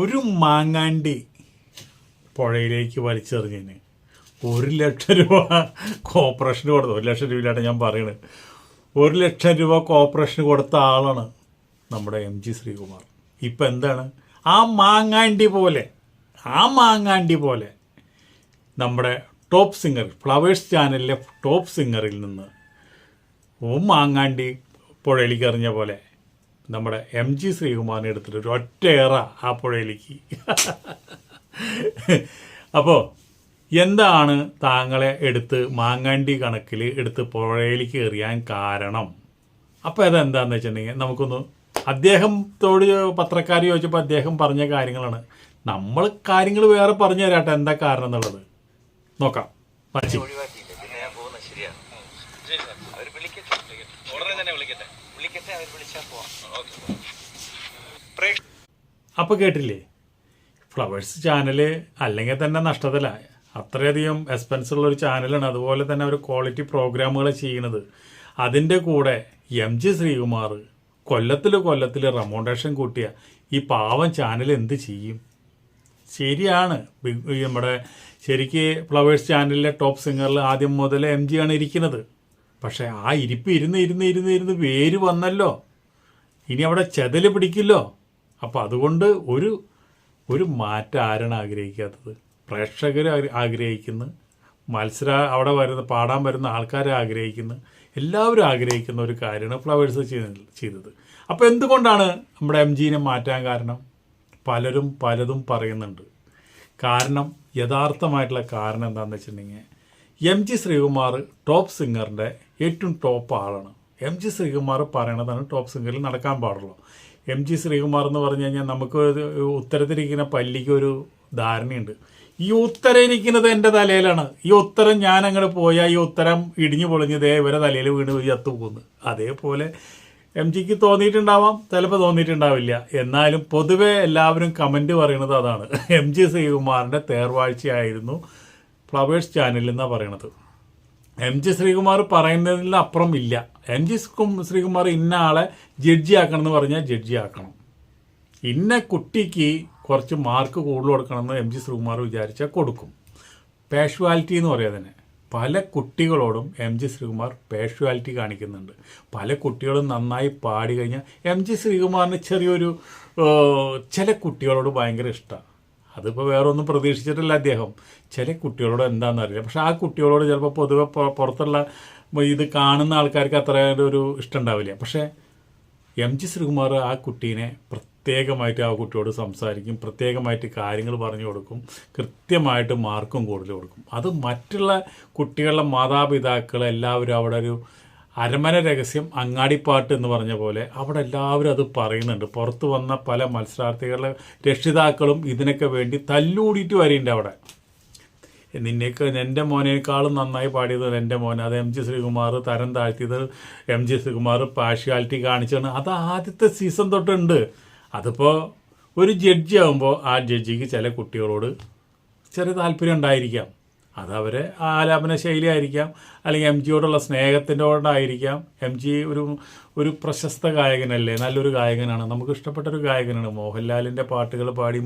ഒരു മാങ്ങാണ്ടി പുഴയിലേക്ക് വലിച്ചെറിഞ്ഞതിന് ഒരു ലക്ഷം രൂപ കോപ്പറേഷന് കൊടുത്തു. ഒരു ലക്ഷം രൂപയിലാണ് ഞാൻ പറയുന്നത് ഒരു ലക്ഷം രൂപ കോപ്പറേഷന് കൊടുത്ത ആളാണ് നമ്മുടെ എം ജി ശ്രീകുമാർ. ഇപ്പം എന്താണ്? ആ മാങ്ങാണ്ടി പോലെ ആ മാങ്ങാണ്ടി പോലെ നമ്മുടെ ടോപ്പ് സിംഗർ ഫ്ലവേഴ്സ് ചാനലിലെ ടോപ്പ് സിംഗറിൽ നിന്ന് ഓ മാങ്ങാണ്ടി പുഴയിലേക്ക് എറിഞ്ഞ പോലെ നമ്മുടെ എം ജി ശ്രീകുമാറിനെ എടുത്തിട്ട് ഒരു ഒറ്റയേറ ആ പുഴയിലേക്ക്. അപ്പോൾ എന്താണ് താങ്കളെ എടുത്ത് മാങ്ങാണ്ടി കണക്കിൽ എടുത്ത് പുഴയിലേക്ക് എറിയാൻ കാരണം? അപ്പോൾ അതെന്താണെന്ന് വെച്ചിട്ടുണ്ടെങ്കിൽ നമുക്കൊന്ന് അദ്ദേഹത്തോട് പത്രക്കാർ ചോദിച്ചപ്പോൾ അദ്ദേഹം പറഞ്ഞ കാര്യങ്ങളാണ്. നമ്മൾ കാര്യങ്ങൾ വേറെ പറഞ്ഞു തരാട്ടെ എന്താ കാരണം എന്നുള്ളത്. നോക്കാം. ഒഴിവാക്കിയില്ല? പിന്നെ ഞാൻ ശരിയാണ്. അവർ വിളിക്കട്ടെ. ഉടനെ തന്നെ വിളിക്കട്ടെ. വിളിക്കട്ടെ അവർ വിളിച്ചാൽ പോവാം. അപ്പോൾ കേട്ടില്ലേ? ഫ്ലവേഴ്സ് ചാനൽ അല്ലെങ്കിൽ തന്നെ നഷ്ടത്തില അത്രയധികം എക്സ്പെൻസ് ഉള്ള ഒരു ചാനലാണ്. അതുപോലെ തന്നെ അവർ ക്വാളിറ്റി പ്രോഗ്രാമുകൾ ചെയ്യുന്നത്. അതിന്റെ കൂടെ എം ജി ശ്രീകുമാർ കൊല്ലത്തിൽ കൊല്ലത്തിൽ റെമോണ്ടേഷൻ കൂട്ടിയ ഈ പാവം ചാനൽ എന്ത് ചെയ്യും? ശരിയാണ്. നമ്മുടെ ശരിക്ക് ഫ്ലവേഴ്സ് ചാനലിലെ ടോപ്പ് സിംഗറിൽ ആദ്യം മുതൽ എം ജി ആണ് ഇരിക്കുന്നത്. പക്ഷേ ആ ഇരിപ്പ് ഇരുന്ന് ഇരുന്ന് ഇരുന്ന് ഇരുന്ന് വേര് വന്നല്ലോ. ഇനി അവിടെ ചെതൽ പിടിക്കില്ലോ. അപ്പോൾ അതുകൊണ്ട് ഒരു ഒരു മാറ്റം ആരാണ് ആഗ്രഹിക്കാത്തത്? പ്രേക്ഷകർ ആഗ്രഹിക്കുന്നു. മത്സര അവിടെ വരുന്ന പാടാൻ വരുന്ന ആൾക്കാരെ ആഗ്രഹിക്കുന്നു. എല്ലാവരും ആഗ്രഹിക്കുന്ന ഒരു കാര്യമാണ് ഫ്ലവേഴ്സ് ചെയ്ത- ചെയ്തത്. അപ്പോൾ എന്തുകൊണ്ടാണ് നമ്മുടെ എം ജീനെ മാറ്റാൻ കാരണം? പലരും പലതും പറയുന്നുണ്ട്. കാരണം യഥാർത്ഥമായിട്ടുള്ള കാരണം എന്താണെന്ന് വെച്ചിട്ടുണ്ടെങ്കിൽ എം ജി ശ്രീകുമാർ ടോപ്പ് സിംഗറിന്റെ ഏറ്റവും ടോപ്പ് ആളാണ്. എം ജി ശ്രീകുമാർ പറയണതാണ് ടോപ്പ് സിംഗറിൽ നടക്കാൻ പാടുള്ളൂ. എം ജി ശ്രീകുമാർ എന്ന് പറഞ്ഞു കഴിഞ്ഞാൽ നമുക്ക് ഉത്തരത്തിരിക്കുന്ന പല്ലിക്ക് ഒരു ധാരണയുണ്ട്. ഈ ഉത്തരം ഇരിക്കുന്നത് എന്റെ തലയിലാണ്. ഈ ഉത്തരം ഞാൻ അങ്ങോട്ട് പോയാൽ ഈ ഉത്തരം ഇടിഞ്ഞു പൊളിഞ്ഞ് ദേ ഇവരെ തലയിൽ വീണ് പോയി ചത്തു പോകുന്നു അതേപോലെ എം ജിക്ക് തോന്നിയിട്ടുണ്ടാവാം ചിലപ്പോൾ തോന്നിയിട്ടുണ്ടാവില്ല. എന്നാലും പൊതുവെ എല്ലാവരും കമന്റ് പറയുന്നത് അതാണ്. എം ജി ശ്രീകുമാറിന്റെ തേർവാഴ്ചയായിരുന്നു ഫ്ലവേഴ്സ് ചാനൽ എന്നാണ് പറയണത്. എം ജി ശ്രീകുമാർ പറയുന്നതിൽ അപ്പുറം ഇല്ല. എം ജി ശ്രീകുമാർ ഇന്ന ആളെ ജഡ്ജി ആക്കണം എന്ന് പറഞ്ഞാൽ ജഡ്ജി ആക്കണം. ഇന്ന കുട്ടിക്ക് കുറച്ച് മാർക്ക് കൂടുതൽ കൊടുക്കണമെന്ന് എം ജി ശ്രീകുമാർ വിചാരിച്ചാൽ കൊടുക്കും. പാഷ്വാലിറ്റി എന്ന് പറയാം തന്നെ പല കുട്ടികളോടും എം ജി ശ്രീകുമാർ പാഷ്വാലിറ്റി കാണിക്കുന്നുണ്ട്. പല കുട്ടികളും നന്നായി പാടി കഴിഞ്ഞാൽ എം ജി ശ്രീകുമാറിന് ചെറിയൊരു ചില കുട്ടികളോട് ഭയങ്കര ഇഷ്ടമാണ് അതിപ്പോൾ വേറെ ഒന്നും പ്രതീക്ഷിച്ചിട്ടില്ല അദ്ദേഹം. ചില കുട്ടികളോട് എന്താണെന്ന് അറിയില്ല. പക്ഷെ ആ കുട്ടികളോട് ചിലപ്പോൾ പൊതുവെ പുറത്തുള്ള ഇത് കാണുന്ന ആൾക്കാർക്ക് അത്ര ഒരു ഇഷ്ടം ഉണ്ടാവില്ല. പക്ഷേ എം ജി ശ്രീകുമാർ ആ കുട്ടീനെ പ്രത്യേകമായിട്ട് ആ കുട്ടിയോട് സംസാരിക്കും പ്രത്യേകമായിട്ട് കാര്യങ്ങൾ പറഞ്ഞു കൊടുക്കും കൃത്യമായിട്ട് മാർക്കും കൂടുതൽ കൊടുക്കും. അത് മറ്റുള്ള കുട്ടികളുടെ മാതാപിതാക്കൾ എല്ലാവരും അവിടെ ഒരു അരമന രഹസ്യം അങ്ങാടിപ്പാട്ട് എന്ന് പറഞ്ഞ പോലെ അവിടെ എല്ലാവരും അത് പറയുന്നുണ്ട്. പുറത്ത് വന്ന പല മത്സരാർത്ഥികളെ രക്ഷിതാക്കളും ഇതിനൊക്കെ വേണ്ടി തല്ലൂടിയിട്ട് വരെയുണ്ട് അവിടെ. നിന്നേക്ക് എന്റെ മോനേക്കാളും നന്നായി പാടിയത് എന്റെ മോൻ. അത് എം ജി ശ്രീകുമാർ തരം താഴ്ത്തിയത് എം ജി ശ്രീകുമാർ പാർഷ്യാലിറ്റി കാണിച്ചാണ് അത് ആദ്യത്തെ സീസൺ തൊട്ടുണ്ട്. അതിപ്പോൾ ഒരു ജഡ്ജി ആകുമ്പോൾ ആ ജഡ്ജിക്ക് ചില കുട്ടികളോട് ചെറിയ താല്പര്യം ഉണ്ടായിരിക്കാം. അത് അവരെ ആലാപന ശൈലിയായിരിക്കാം. അല്ലെങ്കിൽ എം ജിയോടുള്ള സ്നേഹത്തിന്റെ കൊണ്ടായിരിക്കാം. എം ജി ഒരു ഒരു പ്രശസ്ത ഗായകനല്ലേ? നല്ലൊരു ഗായകനാണ്. നമുക്ക് ഇഷ്ടപ്പെട്ട ഒരു ഗായകനാണ്. മോഹൻലാലിന്റെ പാട്ടുകൾ പാടി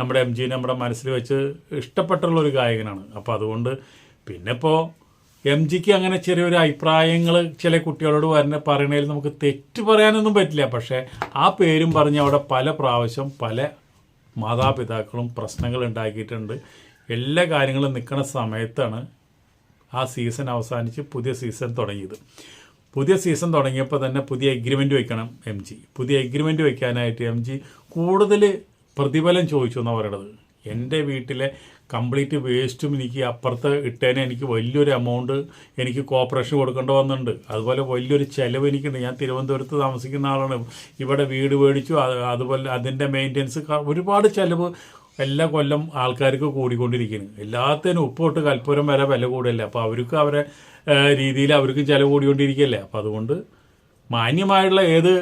നമ്മുടെ എം ജി നമ്മുടെ മനസ്സിൽ വെച്ച് ഇഷ്ടപ്പെട്ടുള്ള ഒരു ഗായകനാണ്. അപ്പോൾ അതുകൊണ്ട് പിന്നെ ഇപ്പോൾ എം ജിക്ക് അങ്ങനെ ചെറിയൊരു അഭിപ്രായങ്ങൾ ചില കുട്ടികളോട് വരുന്ന പറയണതിൽ നമുക്ക് തെറ്റ് പറയാനൊന്നും പറ്റില്ല. പക്ഷേ ആ പേരും പറഞ്ഞ് അവിടെ പല പ്രാവശ്യം പല മാതാപിതാക്കളും പ്രശ്നങ്ങൾ ഉണ്ടാക്കിയിട്ടുണ്ട്. എല്ലാ കാര്യങ്ങളും നിൽക്കുന്ന സമയത്താണ് ആ സീസൺ അവസാനിച്ച് പുതിയ സീസൺ തുടങ്ങിയത്. പുതിയ സീസൺ തുടങ്ങിയപ്പോൾ തന്നെ പുതിയ എഗ്രിമെന്റ് വയ്ക്കണം എം ജി പുതിയ എഗ്രിമെന്റ് വയ്ക്കാനായിട്ട് എം ജി കൂടുതൽ പ്രതിഫലം ചോദിച്ചു എന്നാണ് പറയണത്. എന്റെ വീട്ടിലെ കംപ്ലീറ്റ് വേസ്റ്റും എനിക്ക് അപ്പുറത്ത് ഇട്ടേനെ എനിക്ക് വലിയൊരു എമൗണ്ട് എനിക്ക് കോപ്പറേഷൻ കൊടുക്കേണ്ടി വന്നിട്ടുണ്ട്. അതുപോലെ വലിയൊരു ചിലവ് എനിക്കുണ്ട്. ഞാൻ തിരുവനന്തപുരത്ത് താമസിക്കുന്ന ആളാണ്. ഇവിടെ വീട് മേടിച്ചു. അതുപോലെ അതിന്റെ മെയിന്റെനൻസ് ഒരുപാട് ചിലവ് എല്ലാ കൊല്ലം ആൾക്കാർക്ക് കൂടിക്കൊണ്ടിരിക്കുന്നു. എല്ലാത്തിനും ഉപ്പോട്ട് കൽപ്പുരം വരെ വില കൂടല്ലേ? അപ്പോൾ അവർക്ക് അവരെ രീതിയിൽ അവർക്ക് ചില കൂടിക്കൊണ്ടിരിക്കുകയല്ലേ അപ്പോൾ അതുകൊണ്ട് മാന്യമായിട്ടുള്ള ഏത്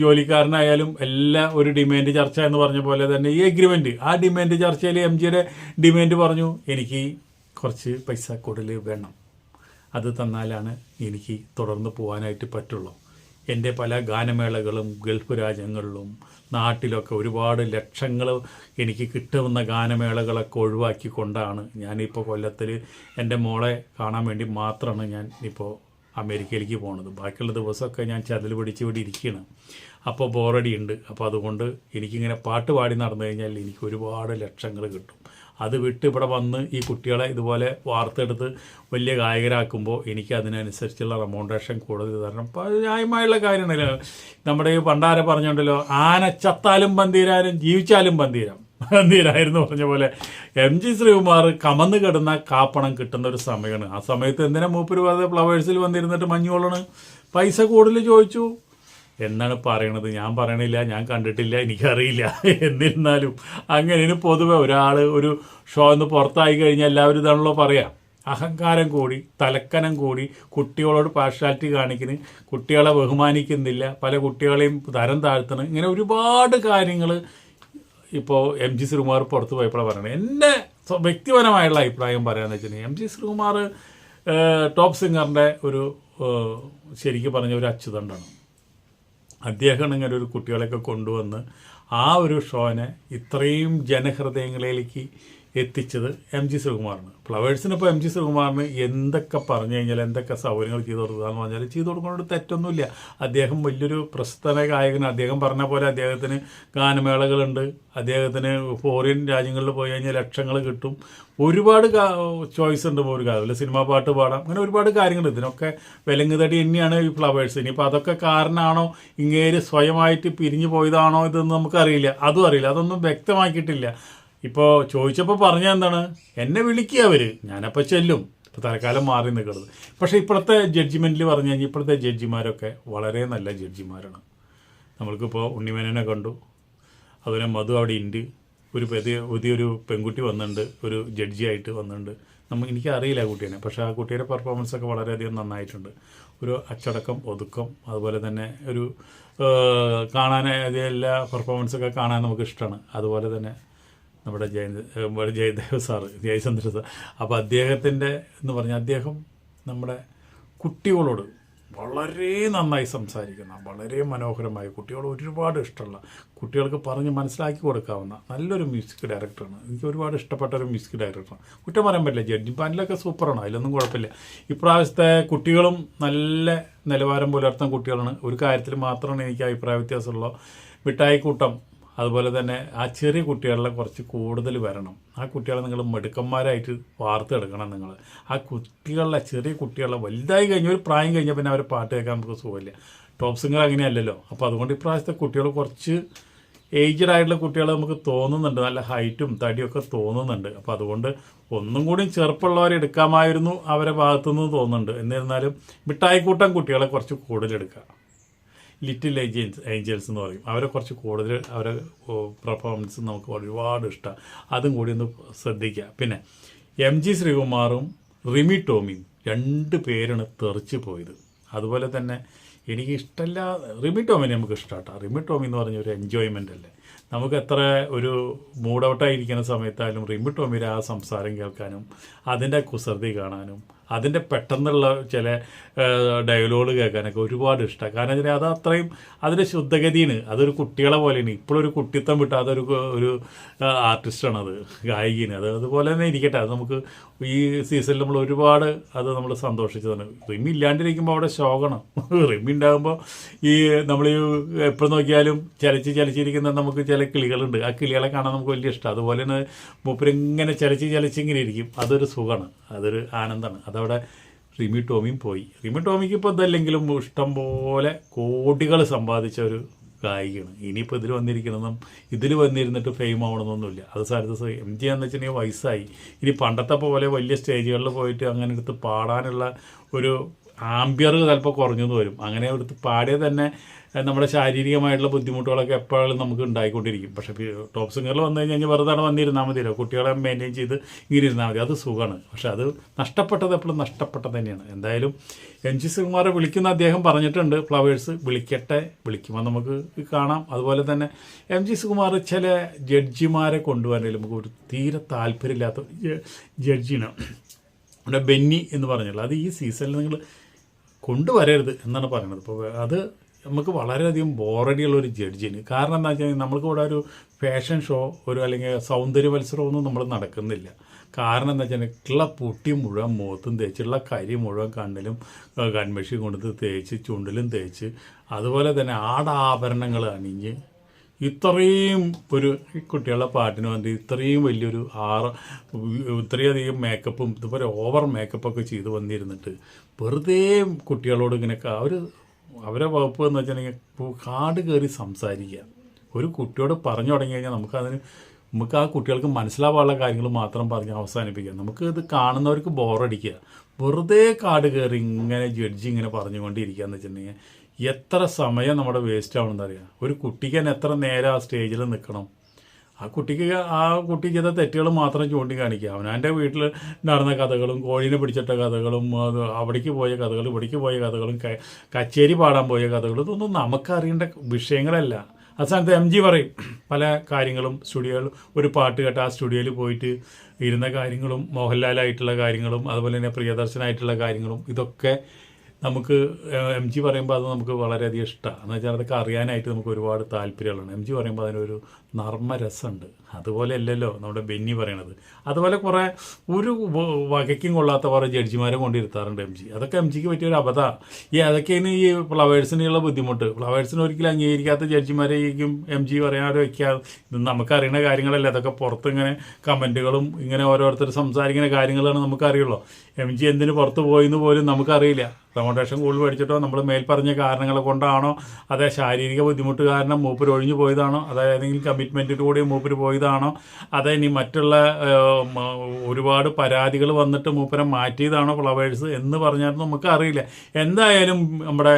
ജോലിക്കാരനായാലും എല്ലാ ഒരു ഡിമാൻഡ് ചർച്ച എന്ന് പറഞ്ഞ പോലെ തന്നെ ഈ എഗ്രിമെന്റ് ആ ഡിമാൻഡ് ചർച്ചയിൽ എം ജിയുടെ ഡിമാൻഡ് പറഞ്ഞു എനിക്ക് കുറച്ച് പൈസ കൂടുതൽ വേണം. അത് തന്നാലാണ് എനിക്ക് തുടർന്ന് പോകാനായിട്ട് പറ്റുള്ളൂ. എന്റെ പല ഗാനമേളകളും ഗൾഫ് രാജ്യങ്ങളിലും നാട്ടിലൊക്കെ ഒരുപാട് ലക്ഷങ്ങൾ എനിക്ക് കിട്ടുന്ന ഗാനമേളകളൊക്കെ ഒഴിവാക്കിക്കൊണ്ടാണ് ഞാനിപ്പോൾ കൊല്ലത്തിൽ എന്റെ മോളെ കാണാൻ വേണ്ടി മാത്രമാണ് ഞാൻ ഇപ്പോൾ അമേരിക്കയിലേക്ക് പോണത്. ബാക്കിയുള്ള ദിവസമൊക്കെ ഞാൻ ചതിൽ പിടിച്ച് ഇവിടെ ഇരിക്കുകയാണ് അപ്പോൾ ബോറടി ഉണ്ട് അപ്പോൾ അതുകൊണ്ട് എനിക്കിങ്ങനെ പാട്ട് പാടി നടന്നു കഴിഞ്ഞാൽ എനിക്ക് ഒരുപാട് ലക്ഷങ്ങൾ കിട്ടും. അത് വിട്ട് ഇവിടെ വന്ന് ഈ കുട്ടികളെ ഇതുപോലെ വാർത്തെടുത്ത് വലിയ ഗായകരാക്കുമ്പോൾ എനിക്ക് അതിനനുസരിച്ചുള്ള റെമോണ്ടേഷൻ കൂടുതൽ തരണം. ന്യായമായുള്ള കാര്യമാണല്ലോ നമ്മുടെ ഈ പണ്ടാരെ പറഞ്ഞുണ്ടല്ലോ ആന ചത്താലും പന്തീരാനും ജീവിച്ചാലും പന്തീരം പന്തീരായിരുന്നു പറഞ്ഞ പോലെ. എം ജി ശ്രീകുമാർ കമന്ന് കിടന്ന കാപ്പണം കിട്ടുന്ന ഒരു സമയമാണ്. ആ സമയത്ത് എന്തിനാ മൂപ്പര് വെറുതെ ഫ്ലവേഴ്സിൽ വന്നിരുന്നിട്ട് മഞ്ഞുകൊള്ളണ് പൈസ കൂടുതൽ ചോദിച്ചു. എന്നാണ് പറയണത്? ഞാൻ പറയണില്ല ഞാൻ കണ്ടിട്ടില്ല എനിക്കറിയില്ല. എന്നിരുന്നാലും അങ്ങനെ പൊതുവെ ഒരാൾ ഒരു ഷോ ഒന്ന് പുറത്തായി കഴിഞ്ഞാൽ എല്ലാവരും ഇതാണല്ലോ പറയാം. അഹങ്കാരം കൂടി തലക്കനം കൂടി കുട്ടികളോട് പാർഷ്യാലിറ്റി കാണിക്കുന്നു. കുട്ടികളെ ബഹുമാനിക്കുന്നില്ല പല കുട്ടികളെയും തരം താഴ്ത്തണം. ഇങ്ങനെ ഒരുപാട് കാര്യങ്ങൾ ഇപ്പോൾ എം ജി ശ്രീകുമാർ പുറത്ത് പോയപ്പോഴാണ് പറയുന്നത് എന്റെ വ്യക്തിപരമായുള്ള അഭിപ്രായം പറയാമെന്ന് വെച്ചിട്ടുണ്ടെങ്കിൽ എം ജി ശ്രീകുമാർ ടോപ്പ് സിംഗറിന്റെ ഒരു ശരിക്കും പറഞ്ഞ ഒരു അച്ചുതണ്ടാണ്. അദ്ദേഹമാണ് ഇങ്ങനെ ഒരു കുട്ടികളെയൊക്കെ കൊണ്ടുവന്ന് ആ ഒരു ഷോനെ ഇത്രയും ജനഹൃദയങ്ങളിലേക്ക് എത്തിച്ചത് എം ജി ശ്രീകുമാറിന് ഫ്ലവേഴ്സിന് ഇപ്പോൾ എം ജി ശ്രീകുമാറിന് എന്തൊക്കെ പറഞ്ഞു കഴിഞ്ഞാൽ എന്തൊക്കെ സൗകര്യങ്ങൾ ചെയ്തു കൊടുക്കുകയെന്ന് പറഞ്ഞാൽ ചെയ്തു കൊടുക്കുന്നതുകൊണ്ട് തെറ്റൊന്നുമില്ല. അദ്ദേഹം വലിയൊരു പ്രശസ്തനായ ഗായകൻ അദ്ദേഹം പറഞ്ഞ പോലെ അദ്ദേഹത്തിന് ഗാനമേളകളുണ്ട്. അദ്ദേഹത്തിന് ഫോറിൻ രാജ്യങ്ങളിൽ പോയി കഴിഞ്ഞാൽ ലക്ഷങ്ങൾ കിട്ടും. ഒരുപാട് ചോയ്സ് ഉണ്ട് ഒരു കാലം സിനിമാ പാട്ട് പാടാം. അങ്ങനെ ഒരുപാട് കാര്യങ്ങൾ ഇതിനൊക്കെ വിലങ്ങുതടി തന്നെയാണ് ഈ ഫ്ലവേഴ്സ്. ഇനിയിപ്പോൾ അതൊക്കെ കാരണമാണോ ഇങ്ങേര് സ്വയമായിട്ട് പിരിഞ്ഞു പോയതാണോ ഇതെന്ന് നമുക്കറിയില്ല. അതും അറിയില്ല. അതൊന്നും വ്യക്തമാക്കിയിട്ടില്ല. ഇപ്പോൾ ചോദിച്ചപ്പോൾ പറഞ്ഞ എന്താണ്? എന്നെ വിളിക്കുക അവർ ഞാനപ്പോൾ ചെല്ലും. ഇപ്പോൾ തൽക്കാലം മാറി നിൽക്കുന്നത് പക്ഷേ ഇപ്പോഴത്തെ ജഡ്ജിമെന്റിൽ പറഞ്ഞു കഴിഞ്ഞാൽ ഇപ്പോഴത്തെ ജഡ്ജിമാരൊക്കെ വളരെ നല്ല ജഡ്ജിമാരാണ് നമ്മൾക്കിപ്പോൾ ഉണ്ണിമേനെ കണ്ടു. അതുപോലെ മധു അവിടെ ഉണ്ട് ഒരു പുതിയ പുതിയൊരു പെൺകുട്ടി വന്നിട്ടുണ്ട് ഒരു ജഡ്ജിയായിട്ട് വന്നിട്ടുണ്ട് നമുക്ക് എനിക്ക് അറിയില്ല ആ കുട്ടീനെ. പക്ഷേ ആ കുട്ടിയുടെ പെർഫോമൻസ് ഒക്കെ വളരെയധികം നന്നായിട്ടുണ്ട്. ഒരു അച്ചടക്കം ഒതുക്കം അതുപോലെ തന്നെ ഒരു കാണാൻ എല്ലാ പെർഫോമൻസൊക്കെ കാണാൻ നമുക്ക് ഇഷ്ടമാണ് അതുപോലെ തന്നെ നമ്മുടെ ജയ നമ്മുടെ ജയദേവ് സാറ് ജയചന്ദ്ര സാർ. അപ്പോൾ അദ്ദേഹത്തിന്റെ എന്ന് പറഞ്ഞാൽ അദ്ദേഹം നമ്മുടെ കുട്ടികളോട് വളരെ നന്നായി സംസാരിക്കുന്ന വളരെ മനോഹരമായ കുട്ടികൾ ഒരുപാട് ഇഷ്ടമുള്ള കുട്ടികൾക്ക് പറഞ്ഞ് മനസ്സിലാക്കി കൊടുക്കാവുന്ന നല്ലൊരു മ്യൂസിക് ഡയറക്ടറാണ്. എനിക്ക് ഒരുപാട് ഇഷ്ടപ്പെട്ട ഒരു മ്യൂസിക് ഡയറക്ടറാണ്. കുറ്റം പറയാൻ പറ്റില്ല ജഡ്ജി. പാനലൊക്കെ സൂപ്പറാണ് അതിലൊന്നും കുഴപ്പമില്ല. ഇപ്രാവശ്യത്തെ കുട്ടികളും നല്ല നിലവാരം പുലർത്തുന്ന കുട്ടികളാണ്. ഒരു കാര്യത്തിൽ മാത്രമാണ് എനിക്ക് അഭിപ്രായ വ്യത്യാസമുള്ളൂ. മിഠായിക്കൂട്ടം അതുപോലെ തന്നെ ആ ചെറിയ കുട്ടികളെ കുറച്ച് കൂടുതൽ വരണം. ആ കുട്ടികളെ നിങ്ങൾ മെടുക്കന്മാരായിട്ട് വാർത്തെടുക്കണം നിങ്ങൾ ആ കുട്ടികളെ ചെറിയ കുട്ടികളെ വലുതായി കഴിഞ്ഞ ഒരു പ്രായം കഴിഞ്ഞാൽ പിന്നെ അവരെ പാട്ട് കേൾക്കാൻ നമുക്ക് സുഖമില്ല. ടോപ്പ് സിംഗർ അങ്ങനെയല്ലല്ലോ. അപ്പോൾ അതുകൊണ്ട് ഇപ്രാവശ്യത്തെ കുട്ടികൾ കുറച്ച് ഏജ്ഡ് ആയിട്ടുള്ള കുട്ടികൾ നമുക്ക് തോന്നുന്നുണ്ട്. നല്ല ഹൈറ്റും തടിയൊക്കെ തോന്നുന്നുണ്ട്. അപ്പോൾ അതുകൊണ്ട് ഒന്നും കൂടി ചെറുപ്പമുള്ളവരെ എടുക്കാമായിരുന്നു അവരെ ഭാഗത്തുനിന്ന് തോന്നുന്നുണ്ട്. എന്നിരുന്നാലും മിഠായിക്കൂട്ടം കുട്ടികളെ കുറച്ച് കൂടുതൽ എടുക്കുക. ലിറ്റിൽ ഏഞ്ചൽസ് ഏഞ്ചൽസ് എന്ന് പറയും. അവരെ കുറച്ച് കൂടുതൽ അവരെ പെർഫോമൻസ് നമുക്ക് ഒരുപാട് ഇഷ്ടമാണ് അതും കൂടി ഒന്ന് ശ്രദ്ധിക്കുക പിന്നെ എം ജി ശ്രീകുമാറും റിമി ടോമിയും രണ്ട് പേരാണ് തെറിച്ച് പോയത്. അതുപോലെ തന്നെ എനിക്ക് ഇഷ്ടമല്ല റിമി ടോമിനെ നമുക്ക് ഇഷ്ടമാട്ടോ റിമി ടോമി എന്ന് പറഞ്ഞ ഒരു എൻജോയ്മെന്റ് അല്ലേ? നമുക്ക് എത്ര ഒരു മൂഡ് ഔട്ടായിരിക്കുന്ന സമയത്തായാലും റിമി ടോമിയുടെ ആ സംസാരം കേൾക്കാനും അതിന്റെ കുസൃതി കാണാനും അതിന്റെ പെട്ടെന്നുള്ള ചില ഡയലോഗ് കേൾക്കാനൊക്കെ ഒരുപാട് ഇഷ്ടമാണ് കാരണം വെച്ചാൽ അത് അത്രയും അതിന്റെ ശുദ്ധഗതിയാണ് അതൊരു കുട്ടികളെ പോലെയാണ്. ഇപ്പോഴൊരു കുട്ടിത്തം വിട്ട അതൊരു ഒരു ആർട്ടിസ്റ്റാണ് അത് ഗായികയാണ്. അത് അതുപോലെ തന്നെ ഇരിക്കട്ടെ. അത് നമുക്ക് ഈ സീസണിൽ നമ്മൾ ഒരുപാട് അത് നമ്മൾ സന്തോഷിച്ചതാണ്. റിമി ഇല്ലാണ്ടിരിക്കുമ്പോൾ അവിടെ ശോകണം. റിമി ഉണ്ടാകുമ്പോൾ ഈ നമ്മൾ എപ്പോൾ നോക്കിയാലും ചലച്ച് ചലിച്ചിരിക്കുന്ന നമുക്ക് ചില കിളികളുണ്ട്. ആ കിളികളെ കാണാൻ നമുക്ക് വലിയ ഇഷ്ടം. അതുപോലെ തന്നെ മൂപ്പരിങ്ങനെ ചലച്ച് ചലച്ച് ഇങ്ങനെ ഇരിക്കും. അതൊരു സുഖമാണ്. അതൊരു ആനന്ദമാണ്. അതവിടെ റിമി ടോമിയും പോയി. റിമി ടോമിക്ക് ഇപ്പോൾ ഇതല്ലെങ്കിലും ഇഷ്ടം പോലെ കോടികൾ സമ്പാദിച്ച ഒരു ഗായികയാണ്. ഇനിയിപ്പോൾ ഇതിൽ വന്നിരിക്കണമെന്നും ഇതിൽ വന്നിരുന്നിട്ട് ഫെയിം ആവണമെന്നൊന്നുമില്ല അത് സാരത്ത് എം ജി എന്ന് വെച്ചിട്ടുണ്ടെങ്കിൽ വയസ്സായി. ഇനി പണ്ടത്തെ പോലെ വലിയ സ്റ്റേജുകളിൽ പോയിട്ട് അങ്ങനെ എടുത്ത് പാടാനുള്ള ഒരു ആംബിയർ ചിലപ്പോൾ കുറഞ്ഞെന്ന് വരും. അങ്ങനെ എടുത്ത് പാടിയ തന്നെ നമ്മുടെ ശാരീരികമായിട്ടുള്ള ബുദ്ധിമുട്ടുകളൊക്കെ എപ്പോഴും നമുക്ക് ഉണ്ടായിക്കൊണ്ടിരിക്കും. പക്ഷേ ടോപ്പ് സിംഗറിൽ വന്നു കഴിഞ്ഞാൽ വെറുതെ വന്നിരുന്നാൽ മതിയല്ലോ. കുട്ടികളെ മെയിന്റെയിൻ ചെയ്ത് ഇങ്ങനെ ഇരുന്നാൽ മതി. അത് സുഖമാണ്. പക്ഷെ അത് നഷ്ടപ്പെട്ടത് എപ്പോഴും നഷ്ടപ്പെട്ടത് തന്നെയാണ്. എന്തായാലും എം ജി ശ്രീകുമാറെ വിളിക്കുന്ന അദ്ദേഹം പറഞ്ഞിട്ടുണ്ട് ഫ്ലവേഴ്സ് വിളിക്കട്ടെ വിളിക്കുമ്പോൾ നമുക്ക് കാണാം. അതുപോലെ തന്നെ എം ജി ശ്രീകുമാർ ചില ജഡ്ജിമാരെ കൊണ്ടുവരാൻ നമുക്ക് ഒരു തീരെ താല്പര്യമില്ലാത്ത ജഡ്ജിനെ നമ്മുടെ ബെന്നി എന്ന് പറഞ്ഞല്ലോ അത് ഈ സീസണിൽ നിങ്ങൾ കൊണ്ടുവരരുത് എന്നാണ് പറയുന്നത്. ഇപ്പോൾ അത് നമുക്ക് വളരെയധികം ബോറടിയുള്ള ഒരു ജഡ്ജിന് കാരണം എന്താ വെച്ചാൽ നമ്മൾക്ക് ഇവിടെ ഒരു ഫാഷൻ ഷോ ഒരു അല്ലെങ്കിൽ സൗന്ദര്യ മത്സരം ഒന്നും നമ്മൾ നടക്കുന്നില്ല. കാരണം എന്താ വെച്ചാൽ ഉള്ള പൊട്ടി മുഴുവൻ മുഖത്തും തേച്ചുള്ള കരി മുഴുവൻ കണ്ണിലും കൺമഷി കൊണ്ട് തേച്ച് ചുണ്ടിലും തേച്ച് അതുപോലെ തന്നെ ആടാഭരണങ്ങൾ അണിഞ്ഞ് ഇത്രയും ഒരു കുട്ടികളുടെ പാട്ടിന് വേണ്ടി ഇത്രയും വലിയൊരു ആറ് ഇത്രയധികം മേക്കപ്പും ഇതുപോലെ ഓവർ മേക്കപ്പൊക്കെ ചെയ്ത് വന്നിരുന്നിട്ട് വെറുതെ കുട്ടികളോട് ഇങ്ങനെ അവർ അവരെ വകുപ്പ് എന്ന് വെച്ചിട്ടുണ്ടെങ്കിൽ കാട് കയറി സംസാരിക്കുക. ഒരു കുട്ടിയോട് പറഞ്ഞു തുടങ്ങി കഴിഞ്ഞാൽ നമുക്കതിന് നമുക്ക് ആ കുട്ടികൾക്ക് മനസ്സിലാവാനുള്ള കാര്യങ്ങൾ മാത്രം പറഞ്ഞ് അവസാനിപ്പിക്കുക. നമുക്ക് ഇത് കാണുന്നവർക്ക് ബോറടിക്കുക. വെറുതെ കാട് കയറി ഇങ്ങനെ ജഡ്ജി ഇങ്ങനെ പറഞ്ഞുകൊണ്ടിരിക്കുക എന്ന് വെച്ചിട്ടുണ്ടെങ്കിൽ എത്ര സമയം നമ്മുടെ വേസ്റ്റ് ആവണമെന്ന് അറിയാം. ഒരു കുട്ടിക്ക് തന്നെ എത്ര നേരം ആ സ്റ്റേജിൽ നിൽക്കണം? ആ കുട്ടിക്ക് ആ കുട്ടി ചെയ്ത തെറ്റുകൾ മാത്രം ചൂണ്ടിക്കാണിക്കുക. അവനാന്റെ വീട്ടിൽ നടന്ന കഥകളും കോഴീനെ പിടിച്ചിട്ട കഥകളും അത് അവിടേക്ക് പോയ കഥകളും ഇവിടേക്ക് പോയ കഥകളും കച്ചേരി പാടാൻ പോയ കഥകളും ഇതൊന്നും നമുക്കറിയേണ്ട വിഷയങ്ങളല്ല. ആ സ്ഥാനത്ത് എം ജി പറയും പല കാര്യങ്ങളും സ്റ്റുഡിയോയിൽ ഒരു പാട്ട് കേട്ട് ആ സ്റ്റുഡിയോയിൽ പോയിട്ട് ഇരുന്ന കാര്യങ്ങളും മോഹൻലാലായിട്ടുള്ള കാര്യങ്ങളും അതുപോലെ തന്നെ പ്രിയദർശനായിട്ടുള്ള കാര്യങ്ങളും ഇതൊക്കെ നമുക്ക് എം ജി പറയുമ്പോൾ അത് നമുക്ക് വളരെയധികം ഇഷ്ടമാണ് എന്ന് വെച്ചാൽ അതൊക്കെ അറിയാനായിട്ട് നമുക്ക് ഒരുപാട് താല്പര്യങ്ങളാണ് എം ജി പറയുമ്പോൾ അതിനൊരു നർമ്മരസമുണ്ട് അതുപോലെ അല്ലല്ലോ നമ്മുടെ ബെന്നി പറയണത്. അതുപോലെ കുറേ ഒരു വകയ്ക്കും കൊള്ളാത്ത കുറേ ജഡ്ജിമാരെ കൊണ്ടിരുത്താറുണ്ട് എം ജി. അതൊക്കെ എം ജിക്ക് പറ്റിയൊരു അബദ്ധമാണ് ഈ അതൊക്കെയാണ് ഈ ഫ്ലവേഴ്സിനുള്ള ബുദ്ധിമുട്ട്. ഫ്ലവേഴ്സിന് ഒരിക്കലും അംഗീകരിക്കാത്ത ജഡ്ജിമാരെയും എം ജി പറയാതെ വയ്ക്കാതെ ഇത് നമുക്കറിയുന്ന കാര്യങ്ങളല്ല. അതൊക്കെ പുറത്ത് ഇങ്ങനെ കമന്റുകളും ഇങ്ങനെ ഓരോരുത്തർ സംസാരിക്കുന്ന കാര്യങ്ങളാണ് നമുക്കറിയുള്ളൂ. എം ജി എന്തിന് പുറത്ത് പോയെന്ന് പോലും നമുക്കറിയില്ല. റെമോട്ടേഷൻ കൂടുതൽ മേടിച്ചിട്ടോ നമ്മൾ മേൽ പറഞ്ഞ കാരണങ്ങൾ കൊണ്ടാണോ അതേ ശാരീരിക ബുദ്ധിമുട്ട് കാരണം മൂപ്പർ ഒഴിഞ്ഞു പോയതാണോ അതായത് ഏതെങ്കിലും കമ്മിറ്റ്മെന്റിന്റെ കൂടി മൂപ്പർ പോയതാണോ അതോ ഇനി മറ്റുള്ള ഒരുപാട് പരാതികൾ വന്നിട്ട് മൂപ്പരം മാറ്റിയതാണോ ഫ്ലവേഴ്സ് എന്ന് പറഞ്ഞാൽ നമുക്ക് അറിയില്ല. എന്തായാലും നമ്മുടെ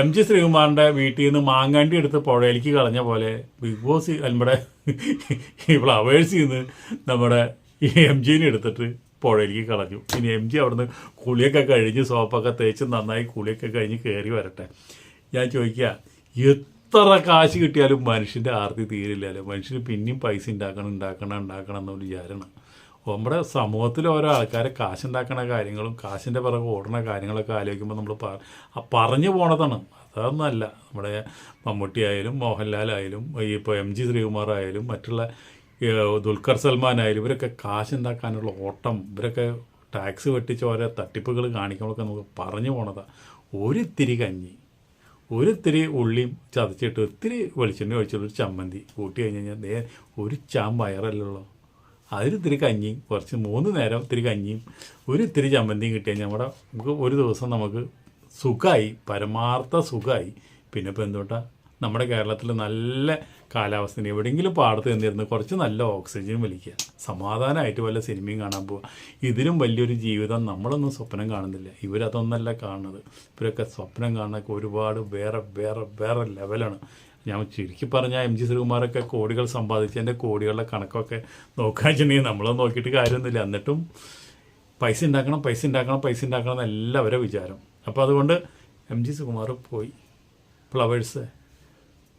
എം ജി ശ്രീകുമാറിന്റെ വീട്ടിൽ നിന്ന് മാങ്ങാണ്ടി എടുത്ത് പുഴയിലേക്ക് കളഞ്ഞ പോലെ ബിഗ് ബോസ് നമ്മുടെ ഈ ഫ്ലവേഴ്സിൽ നിന്ന് നമ്മുടെ ഈ എം ജിനെ എടുത്തിട്ട് പുഴയിലേക്ക് കളഞ്ഞു. ഇനി എം ജി അവിടുന്ന് കുളിയൊക്കെ കഴിഞ്ഞ് സോപ്പൊക്കെ തേച്ച് നന്നായി കുളിയൊക്കെ കഴിഞ്ഞ് കയറി വരട്ടെ. ഞാൻ ചോദിക്കുക എത്ര കാശ് കിട്ടിയാലും മനുഷ്യന്റെ ആർത്തി തീരില്ലല്ലോ. മനുഷ്യന് പിന്നെയും പൈസ ഉണ്ടാക്കണം ഉണ്ടാക്കണം ഉണ്ടാക്കണം എന്നൊരു വിചാരണം നമ്മുടെ സമൂഹത്തിൽ ഓരോ ആൾക്കാരെ കാശുണ്ടാക്കണ കാര്യങ്ങളും കാശിന്റെ പിറകെ ഓടണ കാര്യങ്ങളൊക്കെ ആലോചിക്കുമ്പോൾ നമ്മൾ പറഞ്ഞു പോണതാണ്. അതൊന്നുമല്ല നമ്മുടെ മമ്മൂട്ടി ആയാലും മോഹൻലാലായാലും ഇപ്പോൾ എം ജി ശ്രീകുമാർ ആയാലും മറ്റുള്ള ദുൽഖർ സൽമാൻ ആയാലും ഇവരൊക്കെ കാശുണ്ടാക്കാനുള്ള ഓട്ടം ഇവരൊക്കെ ടാക്സ് വെട്ടിച്ച് ഓരോ തട്ടിപ്പുകൾ കാണിക്കുമ്പോഴൊക്കെ നമുക്ക് പറഞ്ഞു പോണതാണ് തിരി കഞ്ഞി. ഒരിത്തിരി ഉള്ളിയും ചതച്ചിട്ട് ഒത്തിരി വെളിച്ചെണ്ണ ഒഴിച്ചിട്ട് ഒരു ചമ്മന്തി കൂട്ടി കഴിഞ്ഞ് കഴിഞ്ഞാൽ ഒരു ചാം വയറല്ലല്ലോ അതിലിത്തിരി കഞ്ഞിയും കുറച്ച് മൂന്ന് നേരം ഇത്തിരി കഞ്ഞിയും ഒരു ഇത്തിരി ചമ്മന്തിയും കിട്ടിയാൽ നമ്മുടെ നമുക്ക് ഒരു ദിവസം നമുക്ക് സുഖമായി പരമാർത്ഥ സുഖമായി പിന്നെ ഇപ്പോൾ എന്തുകൊണ്ടാണ് നമ്മുടെ കേരളത്തിൽ നല്ല കാലാവസ്ഥ എവിടെയെങ്കിലും പാടത്ത് നിന്നിരുന്ന് കുറച്ച് നല്ല ഓക്സിജൻ വലിക്കുക. സമാധാനമായിട്ട് വല്ല സിനിമയും കാണാൻ പോവുക. ഇതിലും വലിയൊരു ജീവിതം നമ്മളൊന്നും സ്വപ്നം കാണുന്നില്ല. ഇവരതൊന്നല്ല കാണുന്നത്. ഇവരൊക്കെ സ്വപ്നം കാണാനൊക്കെ ഒരുപാട് വേറെ വേറെ വേറെ ലെവലാണ്. ഞാൻ ചുരുക്കി പറഞ്ഞാൽ എം ജി ശ്രീകുമാറൊക്കെ കോടികൾ സമ്പാദിച്ചതിന്റെ കോടികളുടെ കണക്കൊക്കെ നോക്കാൻ വെച്ചിട്ടുണ്ടെങ്കിൽ നമ്മളൊന്നും നോക്കിയിട്ട് കാര്യമൊന്നുമില്ല. എന്നിട്ടും പൈസ ഉണ്ടാക്കണം പൈസ ഉണ്ടാക്കണം പൈസ ഉണ്ടാക്കണം എന്ന് എല്ലാവരും വിചാരം. അപ്പോൾ അതുകൊണ്ട് എം ജി സുകുമാർ പോയി. ഫ്ലവേഴ്സ്.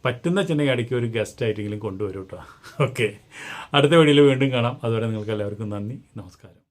പറ്റുന്ന ചെന്നൈ ഒരു ഗസ്റ്റ് ആയിട്ടെങ്കിലും കൊണ്ടുവരും കേട്ടോ ഓക്കെ അടുത്ത വീഡിയോയിൽ വീണ്ടും കാണാം. അതുവരെ നിങ്ങൾക്ക് എല്ലാവർക്കും നന്ദി. നമസ്കാരം.